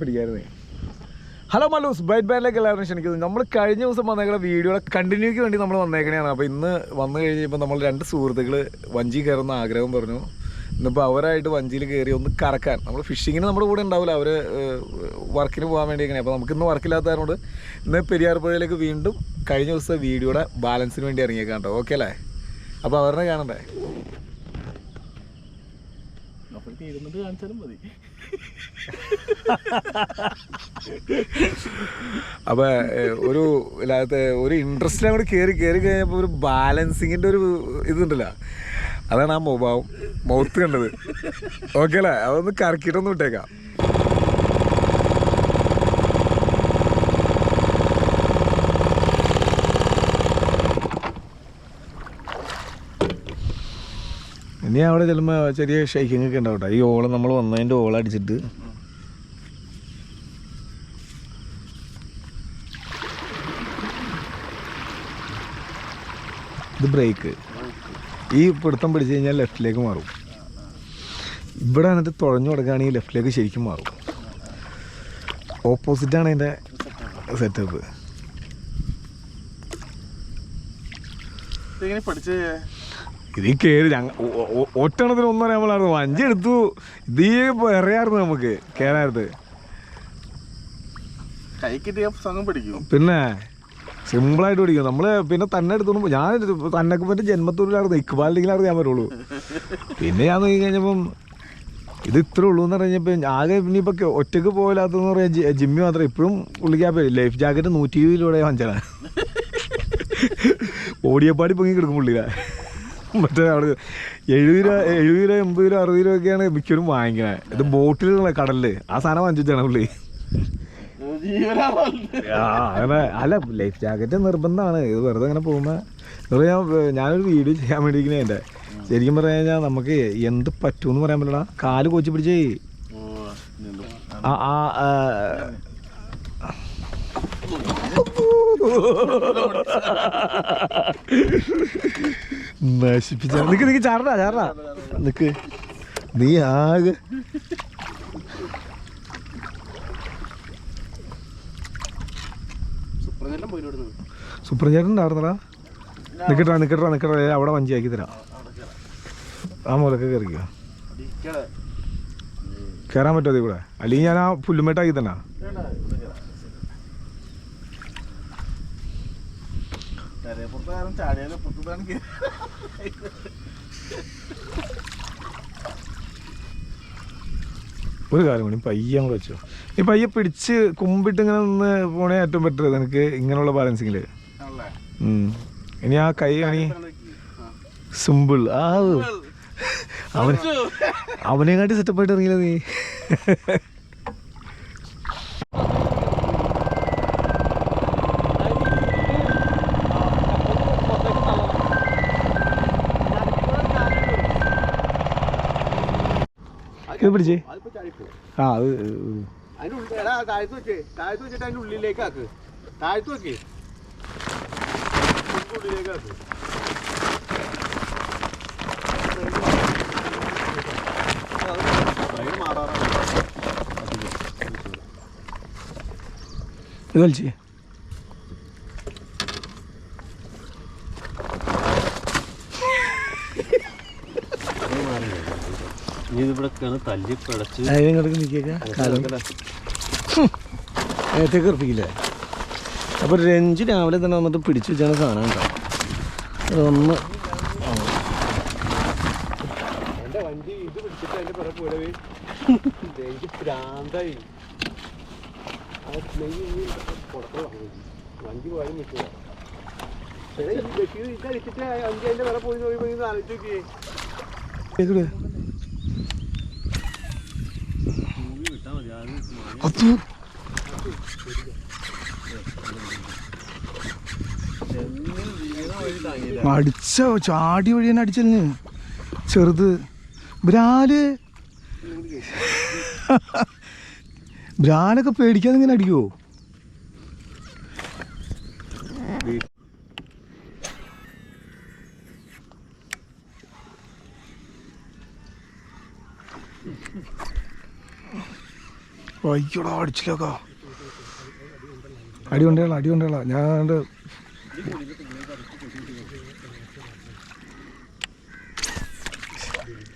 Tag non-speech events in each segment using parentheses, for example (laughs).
പിടിക്കായിരുന്നേ. Hello Mallus byte ബാൻഡിലേക്ക് എല്ലാവരും ക്ഷണിക്കുന്നത് നമ്മൾ കഴിഞ്ഞ ദിവസം വന്നേക്കുന്ന വീഡിയോയുടെ കണ്ടിന്യൂക്ക് വേണ്ടി നമ്മൾ വന്നേക്കണേയാണ്. അപ്പോൾ ഇന്ന് വന്നു കഴിഞ്ഞപ്പോൾ നമ്മൾ രണ്ട് സുഹൃത്തുക്കൾ വഞ്ചി കയറുന്ന ആഗ്രഹം പറഞ്ഞു. ഇന്നിപ്പോൾ അവരായിട്ട് വഞ്ചിയിൽ കയറി ഒന്ന് കറക്കാൻ. നമ്മൾ ഫിഷിങ്ങിന് നമ്മുടെ കൂടെ ഉണ്ടാവില്ല. അവർ വർക്കിന് പോകാൻ വേണ്ടി ഇങ്ങനെ അപ്പോൾ നമുക്കിന്ന് വർക്കില്ലാത്തതുകൊണ്ട് ഇന്ന് പെരിയാർ പുഴയിലേക്ക് വീണ്ടും കഴിഞ്ഞ ദിവസത്തെ വീഡിയോയുടെ ബാലൻസിന് വേണ്ടി ഇറങ്ങിയേക്കാം ഓക്കെ അല്ലേ? അപ്പോൾ അവരുടെ കാണണ്ടേ? തീരുന്നത് കാണിച്ചാലും മതി. അപ്പോൾ ഒരു ഇല്ലാത്ത ഒരു ഇൻട്രസ്റ്റിൽ അങ്ങോട്ട് കയറി കയറി കഴിഞ്ഞപ്പോൾ ഒരു ബാലൻസിങ്ങിന്റെ ഒരു ഇതുണ്ടല്ലോ. അതാണ് ആ മൗത്ത് കണ്ടത്. ഓക്കെ അല്ലേ അതൊന്ന് കറക്കിട്ടൊന്നും വിട്ടേക്കാം. ഇനി അവിടെ ചെല്ലുമ്പോൾ ചെറിയ ഷെയ്ക്കിംഗ് ഒക്കെ ഉണ്ടാവും ഈ ഓളം നമ്മൾ വന്നതിന്റെ ഓളം അടിച്ചിട്ട്. ഇത് ബ്രേക്ക് ഈ പിടുത്തം പിടിച്ചു കഴിഞ്ഞാൽ ലെഫ്റ്റിലേക്ക് മാറും. ഇവിടെ എന്നിട്ട് തുഴഞ്ഞു കൊടുക്കുകയാണെങ്കിൽ ലെഫ്റ്റിലേക്ക് ശരിക്കും മാറും. ഓപ്പോസിറ്റാണ് അതിന്റെ സെറ്റപ്പ് പഠിച്ചേ ഇത് കേറി കയറി ഒറ്റണത്തിന് ഒന്നും നമ്മളായിരുന്നു. വഞ്ചി എടുത്തു. ഇത് എറിയായിരുന്നു നമുക്ക് കയറായിരുന്നു പഠിക്കും പിന്നെ സിമ്പിളായിട്ട് പിടിക്കും. നമ്മൾ പിന്നെ തന്നെ എടുത്തോണ്ട് ഞാൻ തന്നൊക്കെ പറ്റി ജന്മത്തൂരിലായിരുന്നു. ഇക്ബാലിലെങ്കിലായിരുന്നു ഞാൻ വരുള്ളൂ. പിന്നെ ഞാൻ നോക്കി കഴിഞ്ഞപ്പം ഇത് ഇത്രേ ഉള്ളൂ എന്ന് പറഞ്ഞപ്പോൾ ആകെ ഇനിയിപ്പോൾ ഒറ്റയ്ക്ക് പോകില്ലാത്തതെന്ന് പറയാൻ ജിമ്മി മാത്രം. ഇപ്പോഴും പുള്ളിക്കാ ലൈഫ് ജാക്കറ്റ് നൂറ്റി ഇരുപതിലൂടെ വാങ്ങിച്ചാണ് ഓടിയപ്പാടി പൊങ്ങി കിടക്കും പുള്ളിയില മറ്റേ അവിടെ എഴുപത് രൂപ എഴുപത് രൂപ എൺപത് രൂപ അറുപത് രൂപ ഒക്കെയാണ് മിക്കവരും വാങ്ങിക്കണേ. ഇത് ബോട്ടിലുള്ള കടലിൽ. ആ സാധനം വാങ്ങിച്ചാണ് പുള്ളി. അങ്ങനെ അല്ല ലൈഫ് ജാക്കറ്റ് നിർബന്ധമാണ്. ഇത് വെറുതെ അങ്ങനെ പോകുമ്പോൾ ഞാൻ ഞാനൊരു വീഡിയോ ചെയ്യാൻ വേണ്ടിയിരിക്കണേ എന്റെ. ശരിക്കും പറഞ്ഞു കഴിഞ്ഞാൽ നമുക്ക് എന്ത് പറ്റുമെന്ന് പറയാൻ പറ്റില്ല കാൽ കൊച്ചു പിടിച്ചേ ആ ആ, നശിപ്പിച്ച നിക്ക് നിക്ക് ചാടാ ചാടാ നിക്ക്. നീ ആകെ സുപ്രജെല്ലാം പോയിടുന്നു സൂപ്പർ ചേട്ടൻ ഉണ്ടായിരുന്നടാ. നിക്കട്ടാ നിക്കട്ടാ നിക്കട്ടാ അവിടെ വഞ്ചിയാക്കി തരാം. ആ മുലക്ക് കയറിക്കോ കയറാൻ പറ്റുമോ അതേ കൂടെ അല്ലെങ്കിൽ ഞാൻ ആ പുല്ലുമേട്ടാക്കി തന്നെ? ചാടിയാലും? പുത്തതാണ് ഒരു കാര്യം കൂടി പയ്യെ അങ്ങോട്ട് വെച്ചോ. ഈ പയ്യെ പിടിച്ച് കുമ്പിട്ട് ഇങ്ങനെ നിന്ന് പോണേ ഏറ്റവും ബെറ്റർ നിനക്ക് ഇങ്ങനെയുള്ള ബാലൻസിങ്ങിൽ ഇനി ആ കൈ ആണി സിമ്പിൾ. ആ. അവനെ അവനെക്കാട്ടി സെറ്റപ്പായിട്ട് ഇറങ്ങിയില്ല നീ? ഇത് പിടിച്ചേ. ആ അത് താഴത്ത് വെച്ചേ താഴത്ത് വെച്ചിട്ട് അതിന്റെ ഉള്ളിലേക്ക് ആക്ക്. താഴത്ത് വെക്കേ. ഉള്ളിലേക്ക് ആക്ക്. ഇത് കളിച്ചേ ഇതിവിടെ തല്ലി പിടച്ച് അതിനിടയ്ക്ക് നിൽക്കുക കാലം. നേരത്തേക്ക് ഉറപ്പിക്കില്ലേ? അപ്പോൾ രഞ്ജു രാവിലെ തന്നെ വന്നിട്ട് പിടിച്ചു വെച്ചാണ് കാണാൻ അതൊന്ന് എന്റെ വണ്ടി ഇത് പിടിച്ചിട്ട് അതിന്റെ പുറകെ പോലവേ എനിക്ക് പ്രാന്തായി വണ്ടി പോയാലും നിൽക്കുക വണ്ടി പോയി നോക്കി പോയി ആലോചിച്ച് നോക്കിയേ. അത് അതു അടിച്ച ചാടി വഴി തന്നെ അടിച്ചല്ലേ? ചെറുത്. ബ്രാൽ. ബ്രാലൊക്കെ പേടിക്കാതെ ഇങ്ങനെ അടിക്കുവോ? അയ്യോടാ അടിച്ചില്ലോക്കാ? അടി കൊണ്ടേളാ അടി കൊണ്ടേളാ. ഞാൻ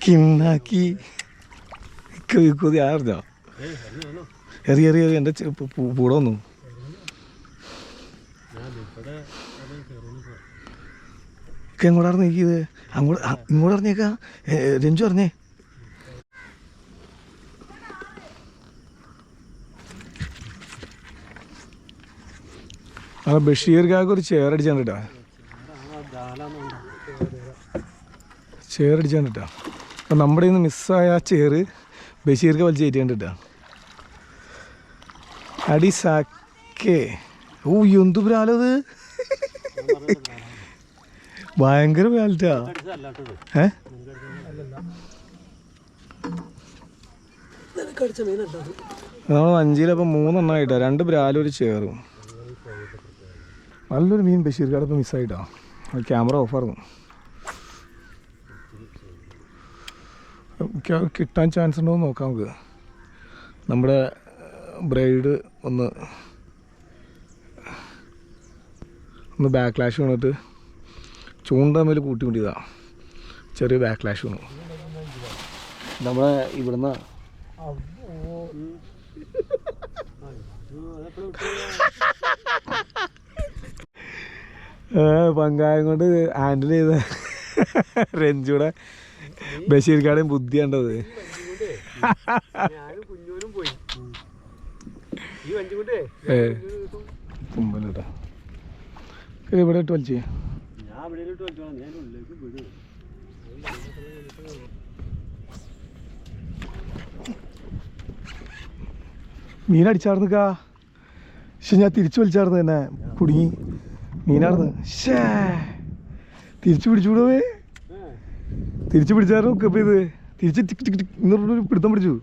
കിണ്ണാക്കി. കൊതി ആറിഞ്ഞോ എറി എറി എറി എന്റെ കൂടെ വന്നു. എങ്ങോട്ടാണ് നീക്കിയത് അങ്ങോട്ട് ഇങ്ങോട്ട് അറിഞ്ഞേക്കാ? രഞ്ജു അറിഞ്ഞേ? ആ ബഷീർക്കാർക്ക് ഒരു ചെയർ അടിച്ചാൻ കേട്ടോ ചെയർ അടിച്ചാൻ കേട്ടോ അപ്പം നമ്മുടെ ഇന്ന് മിസ്സായ ആ ചെയർ ബഷീർക്ക് വലിച്ച് കയറ്റിയാൻ കേട്ടാ അടി സാക്കേ. ഓ എന്തു പ്രാലത് ഭയങ്കര പ്രാലറ്റാ ഏ? നമ്മൾ അഞ്ചിലപ്പം മൂന്നെണ്ണമായിട്ടാ രണ്ട് ബ്രാലും ഒരു ചേറും നല്ലൊരു മീൻ ബഷീർക്കാട് ഇപ്പം മിസ്സായിട്ടാ ക്യാമറ ഓഫായിരുന്നു കിട്ടാൻ ചാൻസ് ഉണ്ടോ എന്ന് നോക്കാം നമുക്ക്. നമ്മുടെ ബ്രൈഡ് ഒന്ന് ഒന്ന് ബാക്ക് ലാഷ് വന്നിട്ട് ചൂണ്ട തമ്മിൽ കൂട്ടിയതാ ചെറിയ ബാക്ക് ലാഷ് വന്നു. നമ്മളെ ഇവിടുന്ന് (laughs) പങ്കായം കൊണ്ട് ഹാൻഡിൽ ചെയ്ത രഞ്ജുടെ ബഷീർക്കാടേയും ബുദ്ധി കണ്ടത്. തുമ്പലിട്ടാ ഇവിടെ ഇട്ട് വലിച്ചേ അടിച്ചാർന്നുക്കാ പക്ഷെ ഞാൻ തിരിച്ചു വലിച്ചാർന്നു തന്നെ കുടുങ്ങി. മീനാർന്ന്. ഷേ തിരിച്ചു പിടിച്ചുകൂടവേ തിരിച്ചു പിടിച്ചായിരുന്നു ഇപ്പം ഇത് തിരിച്ച് ടിക് ടിക് ടിക് എന്ന് പറഞ്ഞൊരു പിടുത്തം പിടിച്ചു.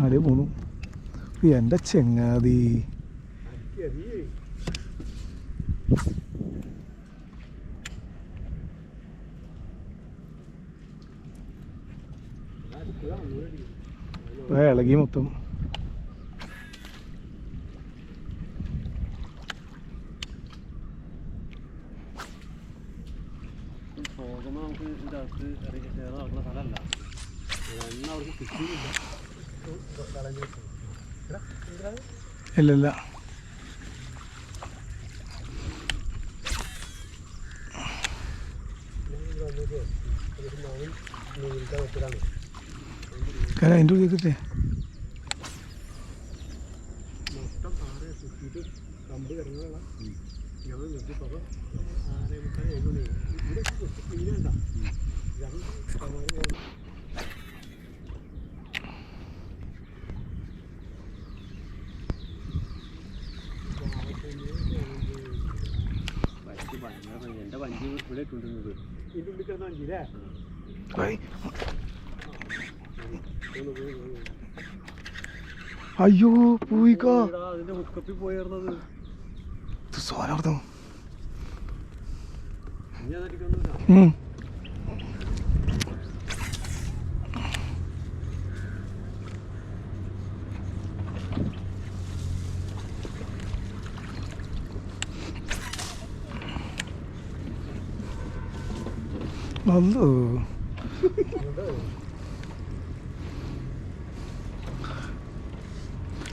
അതേ പോന്നു. എന്റെ ചെങ്ങാതി. ഇളകി മൊത്തം. പോകുമ്പോൾ നമുക്ക് ഇതിന്റെ അകത്ത് ഇറങ്ങി നടക്കുന്ന സ്ഥലമല്ല എണ്ണ അവർക്ക് കിട്ടിയില്ല ഇല്ല ഇല്ല കാരണം അതിന്റെ ഉള്ളിൽ കിട്ടേ മൊത്തം ആറ് സുറ്റിട്ട് കമ്പ് കിടങ്ങുള്ള ഞങ്ങൾ നിർത്തിപ്പോ ആറേ മുക്കാൽ ഏഴ് മണി ഇവിടെ മീനുണ്ട രണ്ട് സമാനം വഞ്ചി ഭയങ്കര എന്റെ വഞ്ചി ഇവിടെ ഇട്ടുകൊണ്ടിരുന്നത് ഇതിന്റെ ഉള്ളിൽ കിടന്ന വണ്ടിയില്ലേ അയ്യോ പോയിക്കാ. അതിന്റെ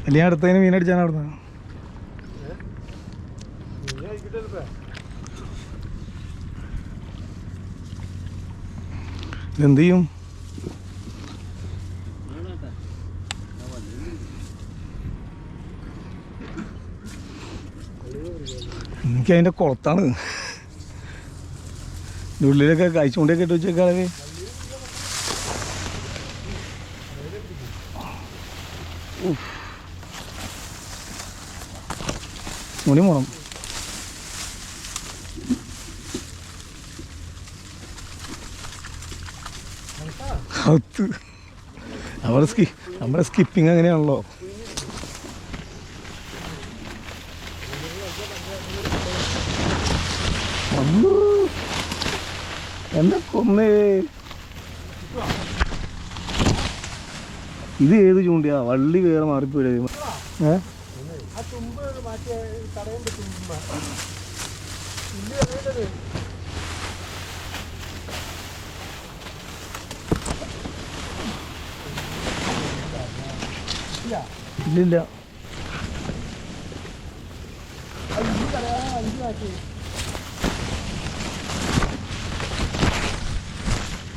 അല്ലെങ്കിൽ അടുത്തതിന് മീനടിച്ചാണ് അവിടുന്ന്. എന്ത് ചെയ്യും? എനിക്ക് അതിന്റെ കുളത്താണ്. ഉള്ളിലൊക്കെ കഴിച്ചുകൊണ്ടേ ഇട്ട് വെച്ചേക്കാളെ മുടി അത് നമ്മുടെ സ്കി നമ്മുടെ സ്കിപ്പിംഗ് അങ്ങനെയാണല്ലോ. എന്താ കൊന്നേ? ഇത് ഏത് ചൂണ്ടിയാ? വള്ളി വേറെ മാറിപ്പോയി. ഏ ആ തുമ്പ് മാറ്റി തടയേണ്ട തുമ്പ് ഇല്ല അറിയേണ്ടത് ഇല്ലില്ല.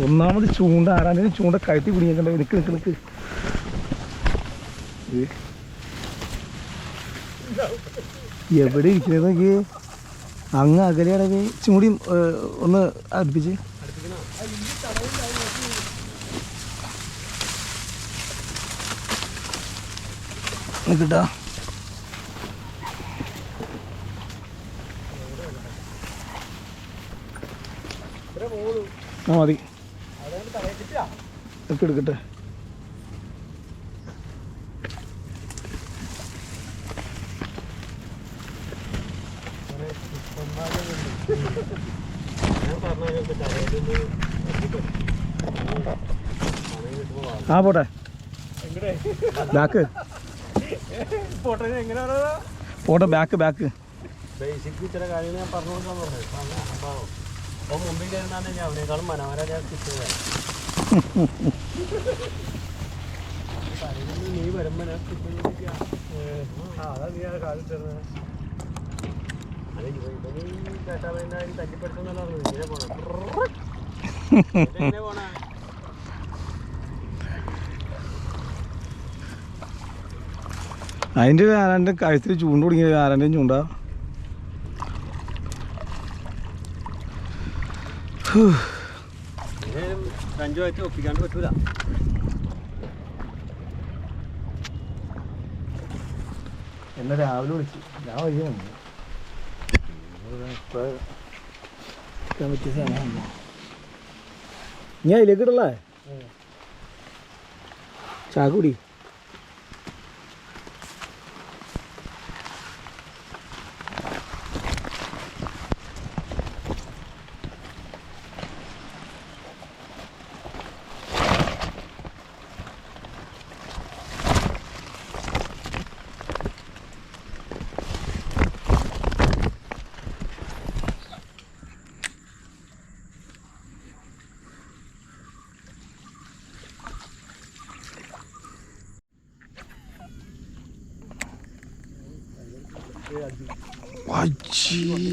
ഒന്നാമത് ചൂണ്ട ആരാനും ചൂണ്ട കഴുത്തി പിടിക്കണ്ട നിക്ക് നിക്ക് നിക്ക്. ഏ. എവിടെ ഇരിക്കുന്നത് നോക്കി അങ്ങ് അകലെയാണെങ്കിൽ ചൂടി ഒന്ന് അടുപ്പിച്ച്. കിട്ടാ ആ മതി. എടുക്കട്ടെ. ആ പോട്ടെ. ബാക്ക്. പോട്ടെ ബാക്ക് ബാക്ക്. ബേസിക് ചില കാര്യങ്ങൾ ഞാൻ പറഞ്ഞു കൊടുക്കാൻ പറഞ്ഞു അപ്പോൾ അപ്പോൾ മുമ്പിൽ കയറുന്നാണ് ഞാൻ കിട്ടുക നീ വരുമ്പോൾ ഞാൻ കിട്ടുന്നില്ല അതാ നീ ആ കാലം ചേർന്നത് അത് ഇവന് കേട്ടാ വേണ്ട തല്ലിപ്പെടുത്തുന്നല്ല പറഞ്ഞു ഇങ്ങനെ പോണം എങ്ങനെ പോണേ (laughs) അതിന്റെ ആരാന്റെ കഴുത്തിൽ ചൂണ്ട കൊടുങ്ങിയ ആരാന്റെയും ചൂണ്ട. എന്നെ രാവിലെ വിളിച്ചു. ഞാൻ വയ്യ ഞാൻ അതിലേക്ക് ഇടല്ലേ ചാക്കുടി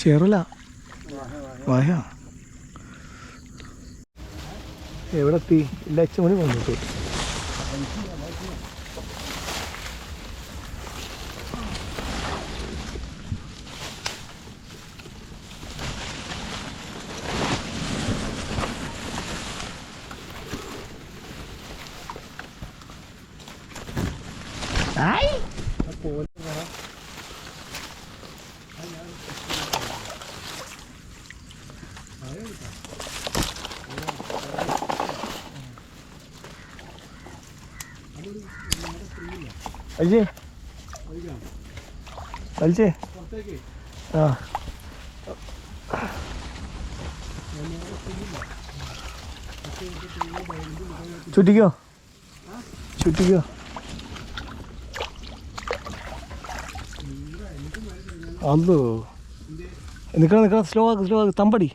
ചേറല. വായ. എവിടെ എത്തി ലക്ഷമണി വന്നിട്ട് അല്ലേ വലിച്ചേ ആ. ചുറ്റിക്കോ? ചുറ്റിക്കോ? അല്ലോ നിൽക്കണം നിൽക്കണം സ്ലോ ആക്ക് സ്ലോ ആക്ക്. തമ്പടി.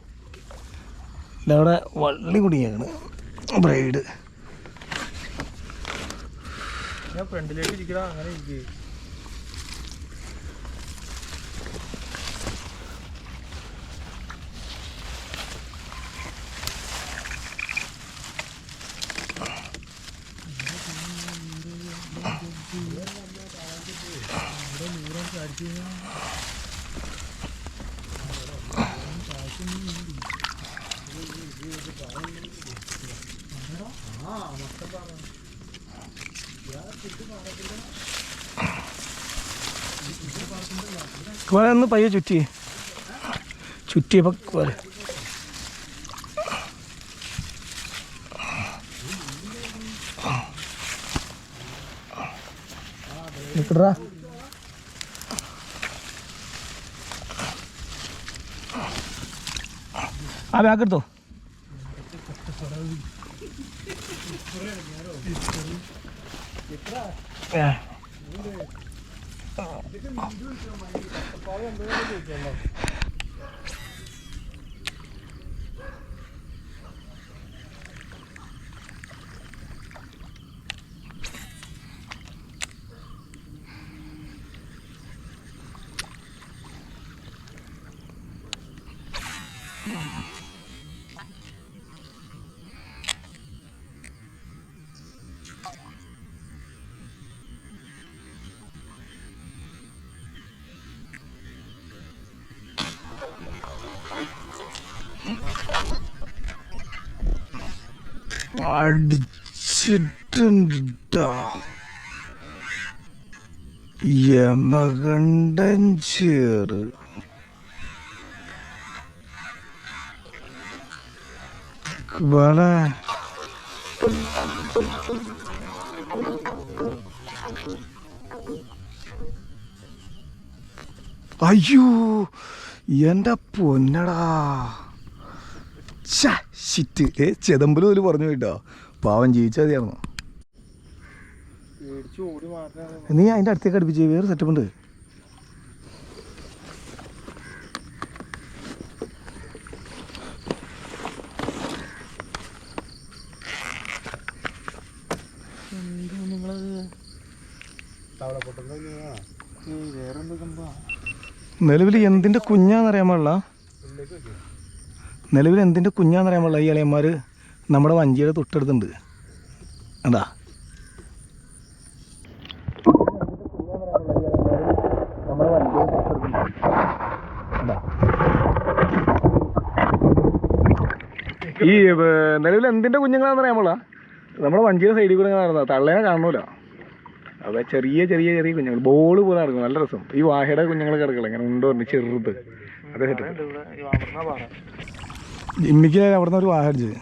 ഇതവിടെ വള്ളി കുടിയാണ് ബ്രൈഡ്. ഫ്രണ്ടിലേക്ക് ഇരിക്കണം അങ്ങനെ ഇരിക്കേ. ഒന്ന് പയ്യെ ചുറ്റി. ചുറ്റിയപ്പോൾ പോലെ നിൽക്കടാ ആ ബാക്ക് എടുത്തോ? ഏ. 好像没有六点了。അടിച്ചിട്ടുണ്ടാ യമകണ്ഠൻ ചേറ്. വള അയ്യോ എന്റെ പൊന്നടാ. ഷിറ്റ് ഏ ചെതമ്പൽ പോലും പറഞ്ഞു കേട്ടോ. പാവം ജീവിച്ചാൽ മതിയായിരുന്നു. നീ അതിന്റെ അടുത്തേക്ക് അടുപ്പിച്ച് വേറെ സെറ്റപ്പ് ഉണ്ട്. നിലവിൽ എന്തിന്റെ കുഞ്ഞാന്നറിയാൻ പാടില്ല. നിലവിൽ എന്തിന്റെ കുഞ്ഞാണെന്നറിയാൻ പാടില്ല. ഈ ഇളയന്മാർ നമ്മുടെ വഞ്ചിയുടെ തൊട്ടടുത്തുണ്ട്. അതാ ഈ നിലവിൽ എന്തിന്റെ കുഞ്ഞുങ്ങളാണെന്ന് പാടില്ല. നമ്മുടെ വഞ്ചിയുടെ സൈഡിൽ കൂടെ നടന്ന തള്ളേനെ കാണണമല്ലോ അതെ ചെറിയ ചെറിയ ചെറിയ കുഞ്ഞുങ്ങൾ. ബോൾ പോലെ നടക്കും. നല്ല രസം. ഈ വാഹയുടെ കുഞ്ഞുങ്ങൾ കിടക്കണം ഇങ്ങനെ ഉണ്ടോ ചെറുത്. അതെ ഇമ്മിക്ക് അവിടെ നിന്ന് ഒരു വാഹനം അടിച്ചത്.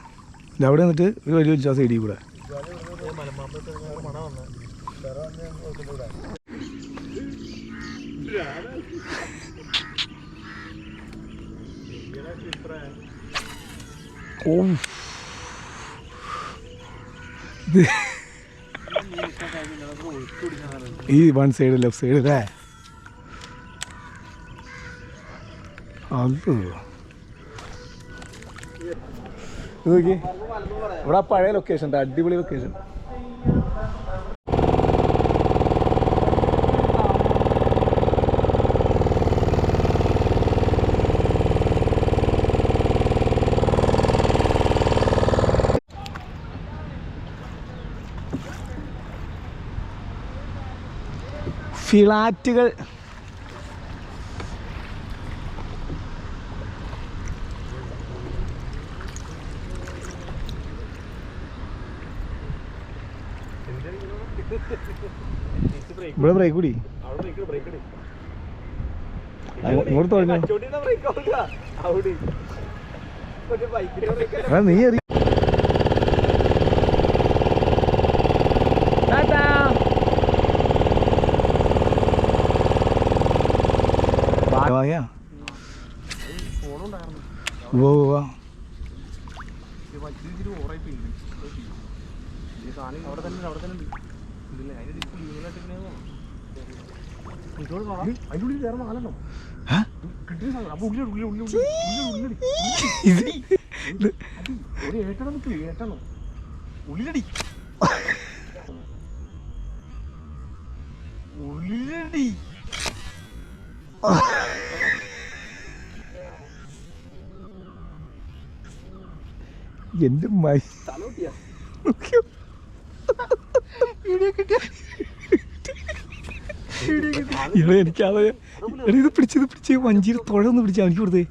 അവിടെ നിന്നിട്ട് ഒരു വലിയ വിശ്വാസം ഇടി കൂടെ. ഈ വൺ സൈഡ് ലെഫ്റ്റ് സൈഡ് അല്ലേ? അത് നോക്കി. ഇവിടെ പഴയ ലൊക്കേഷൻ അടിപൊളി ലൊക്കേഷൻ ഫ്ലാറ്റുകൾ ഇവിടെ ബ്രേക്ക് കൂടി? ഇങ്ങോട്ട് തുടങ്ങി എടാ, നീ എറി. അവിടെ തന്നെ അവിടെ തന്നെ ഉണ്ട് ഇതില്ലേ അതിന് അതിനുള്ളിൽ കയറുന്ന ആളല്ലോ ഹ? കിട്ടിയ സാധനം അപ്പൊ ഉള്ളിൽ ഉള്ളിൽ ഉള്ളിൽ ഉള്ളിൽ ഉള്ളിൽ ഇത് ഇത് ഒരു ഏട്ടണം നിൽക്ക് ഏട്ടണം ഉള്ളിലടി. ഉള്ളിലടി. എന്റെ മൈ തലോട്ടിയാ. എടാ എനിക്കത് എടാ ഇത് പിടിച്ചത് പിടിച്ച്. വഞ്ചിയിൽ തുഴന്ന് പിടിച്ചാ എനിക്ക് കൊടുത്തേ.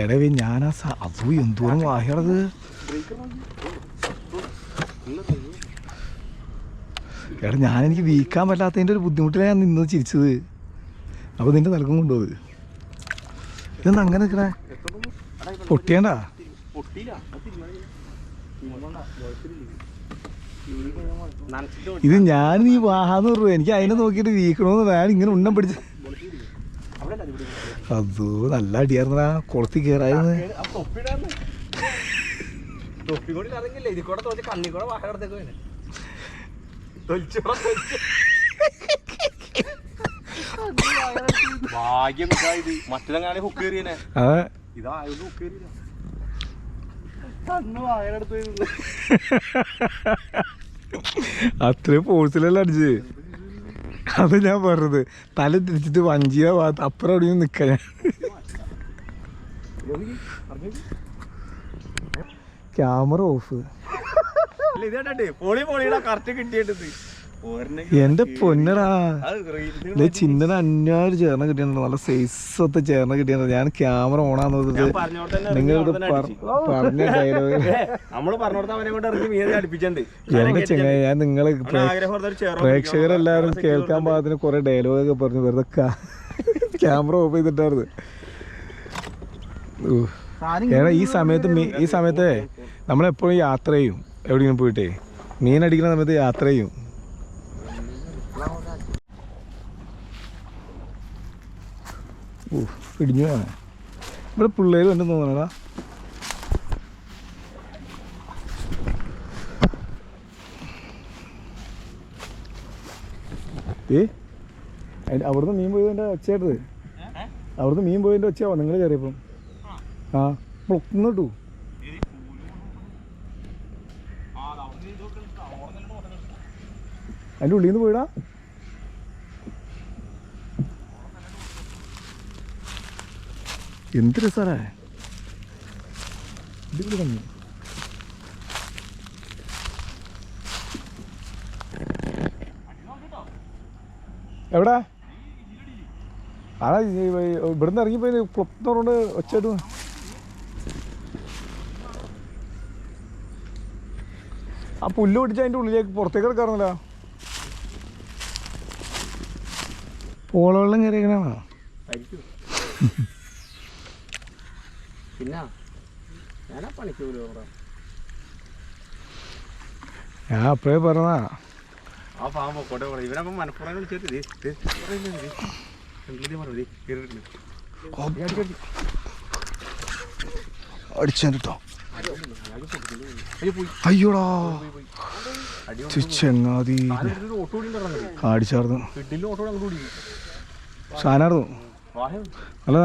എടവേ ഞാനാ അതും എന്തോരം വാഹയത് എടാ ഞാൻ എനിക്ക് വീക്കാൻ പറ്റാത്തതിന്റെ ഒരു ബുദ്ധിമുട്ടിലാണ് ഞാൻ നിന്ന് ചിരിച്ചത്. അപ്പോൾ നിന്റെ നൽകും കൊണ്ടുപോയത് ഇതെന്താ അങ്ങനെ നിൽക്കണേ പൊട്ടിയണ്ട? ഇത് ഞാൻ നീ വാഹാന്ന് പറഞ്ഞു. എനിക്ക് അതിനെ നോക്കിയിട്ട് വീക്കണമെന്ന് ഞാൻ ഇങ്ങനെ ഉണ്ണം പിടിച്ച്. അതോ നല്ല അടിയായിരുന്നാ കുളത്തി കയറായിരുന്നു തൊപ്പിക്കൊടി കൂടി ഇറങ്ങില്ല ഇതിൽ കൂടെ തോന്നി കണ്ണി കൂടെ വാഹ കിടത്തേക്ക് വേണേ ഭാഗ്യം ഹുക്ക് കയറിയനെ. ഇതായത് ഹുക്ക് കയറിയില്ല അത്രയും ഫോഴ്സിലല്ല അടിച്ച്. അത് ഞാൻ പറഞ്ഞത്. തല തിരിച്ചിട്ട് വഞ്ചിയ ഭാഗത്ത് അപ്പുറം അവിടെ നിൽക്കാൻ ഞാൻ. Camera off. അല്ല ഇത് കണ്ടേ. പൊളി പൊളിയുടെ കറക്റ്റ് കിട്ടിയിട്ടത് എന്റെ പൊന്നടാ. ചിന്നന അന്യാറ് ചേർന്ന കിട്ടിയിട്ടുണ്ട് നല്ല സൈസത്തെ ചേർന്ന കിട്ടിയിട്ടുണ്ട് ഞാൻ ക്യാമറ ഓണാന്ന് ഞാൻ പറഞ്ഞത് നിങ്ങളിത് പറഞ്ഞ ഡയലോഗ് എന്റെ ചെങ്ങായി ഞാൻ നിങ്ങൾ പ്രേക്ഷകരെല്ലാരും ഒരു ചേറോ പ്രേക്ഷകരെല്ലാവരും കേൾക്കാൻ പാകത്തിന് കുറെ ഡയലോഗൊക്കെ പറഞ്ഞു. വെറുതെ ക്യാമറ ഓഫ് ചെയ്തിട്ടായിരുന്നു. ഏടാ ഈ സമയത്ത് ഈ സമയത്ത് നമ്മളെപ്പോഴും യാത്ര ചെയ്യും. എവിടെയെങ്കിലും പോയിട്ടേ. മീൻ അടിക്കുന്ന സമയത്ത് യാത്ര ചെയ്യും. ഊ ഇടിഞ്ഞു പോണേ ഇവിടെ പിള്ളേർ ഉണ്ടെന്ന് തോന്നണടാ. ഏ? അവിടുന്ന് മീൻ പോയതിന്റെ ഒച്ചയായിട്ടത്? അവിടുന്ന് മീൻ പോയതിന്റെ ഒച്ചയാവാ നിങ്ങൾ കയറിയപ്പം? ആ പൊക്കുന്നു കിട്ടു അതിന്റെ ഉള്ളിൽ നിന്ന് പോയിടാ. എന്ത് രസാറേ ഇതിൽ കമ്മി എവിടെ? ആടാ ഇവിടുന്ന് ഇറങ്ങിപ്പോയി ക്ലബ്ബ് ഒച്ചയായിട്ട് ആ പുല്ല് പിടിച്ച് അതിന്റെ ഉള്ളിലേക്ക് പുറത്തേക്ക് കിടക്കാറുന്നില്ല പോളവെള്ളം കയറിയേക്കണാണോ പിന്നെ ഞാനാ പണിക്ക് പോലും ഞാൻ അപ്പഴേ പറഞ്ഞതാ. ആ പാമ്പോ പോണെ ഇവനപ്പം മനപ്പുറം വിളിച്ചിട്ട്. അടിച്ചോ അയ്യോടാ. ചെങ്ങാതി അടിച്ചാർന്നു സാധനമായിരുന്നു നല്ല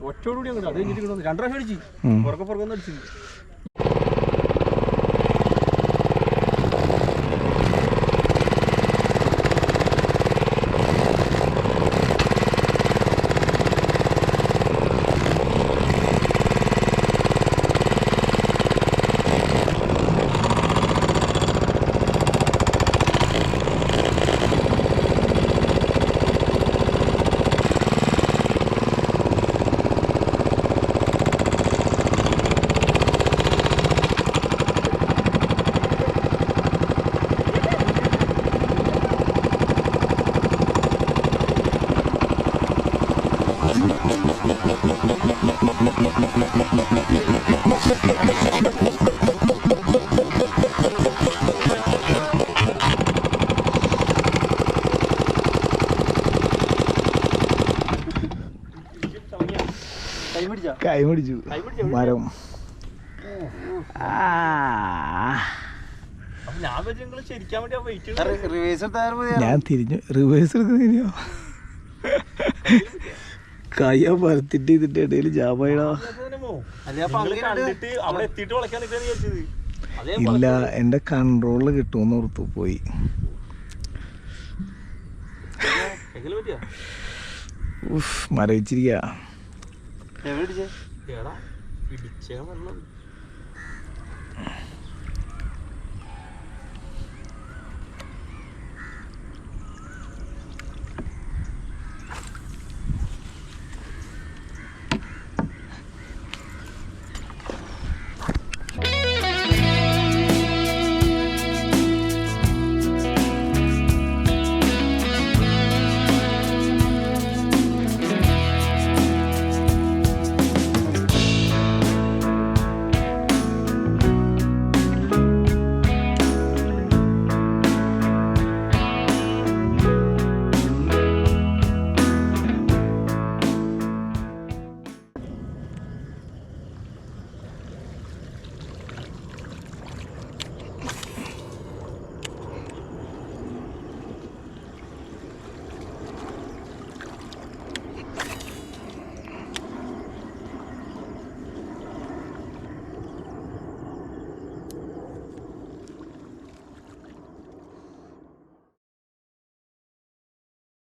അങ്ങോട്ട് ഒറ്റോടുകൂടി അങ്ങോട്ട് അത് കഴിഞ്ഞിട്ട് രണ്ടര അടിച്ച്. പുറകെ പുറകെ അടിച്ചു കൈ പിടിച്ചാ കൈ പിടിച്ചു മരം ഞാൻ വെയിറ്റ് റിവേഴ്സ് ഞാൻ തിരിഞ്ഞു. റിവേഴ്സ് എടുക്കുന്നോ കയ്യ പരത്തിട്ട് ഇതിന്റെ ഇടയിൽ ജാമായിടാ. ഇല്ല എന്റെ കൺട്രോളിൽ കിട്ടുമെന്ന് ഓർത്തു പോയി. എങ്ങനെ? എടാ ഇടിച്ചേ വെള്ളം